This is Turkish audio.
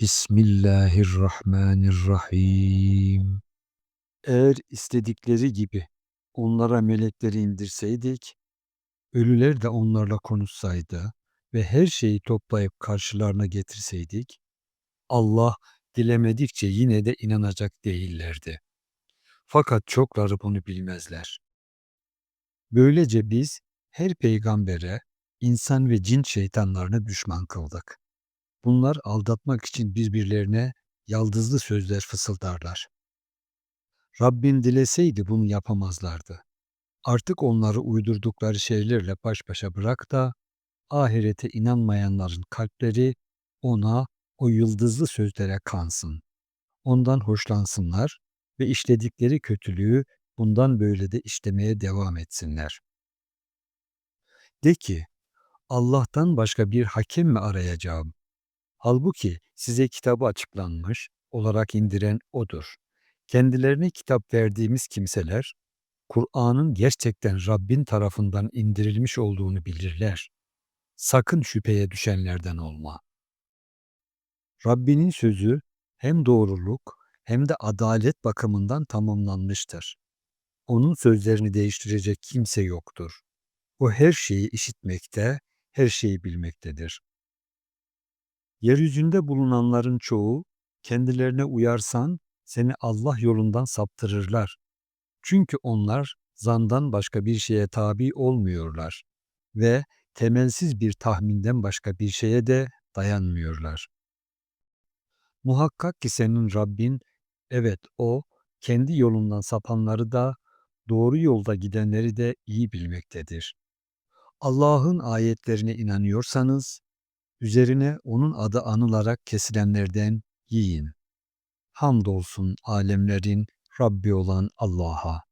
Bismillahirrahmanirrahim. Eğer istedikleri gibi onlara melekleri indirseydik, ölüler de onlarla konuşsaydı ve her şeyi toplayıp karşılarına getirseydik, Allah dilemedikçe yine de inanacak değillerdi. Fakat çokları bunu bilmezler. Böylece biz her peygambere insan ve cin şeytanlarını düşman kıldık. Bunlar aldatmak için birbirlerine yaldızlı sözler fısıldarlar. Rabbin dileseydi bunu yapamazlardı. Artık onları uydurdukları şeylerle baş başa bırak da ahirete inanmayanların kalpleri ona o yıldızlı sözlere kansın. Ondan hoşlansınlar ve işledikleri kötülüğü bundan böyle de işlemeye devam etsinler. De ki, Allah'tan başka bir hakem mi arayacağım? Halbuki size kitabı açıklanmış olarak indiren O'dur. Kendilerine kitap verdiğimiz kimseler, Kur'an'ın gerçekten Rabbin tarafından indirilmiş olduğunu bilirler. Sakın şüpheye düşenlerden olma. Rabbinin sözü hem doğruluk hem de adalet bakımından tamamlanmıştır. Onun sözlerini değiştirecek kimse yoktur. O her şeyi işitmekte, her şeyi bilmektedir. Yeryüzünde bulunanların çoğu kendilerine uyarsan seni Allah yolundan saptırırlar. Çünkü onlar zandan başka bir şeye tabi olmuyorlar ve temelsiz bir tahminden başka bir şeye de dayanmıyorlar. Muhakkak ki senin Rabbin, evet o, kendi yolundan sapanları da, doğru yolda gidenleri de iyi bilmektedir. Allah'ın ayetlerine inanıyorsanız, üzerine onun adı anılarak kesilenlerden yiyin. Hamdolsun alemlerin Rabbi olan Allah'a.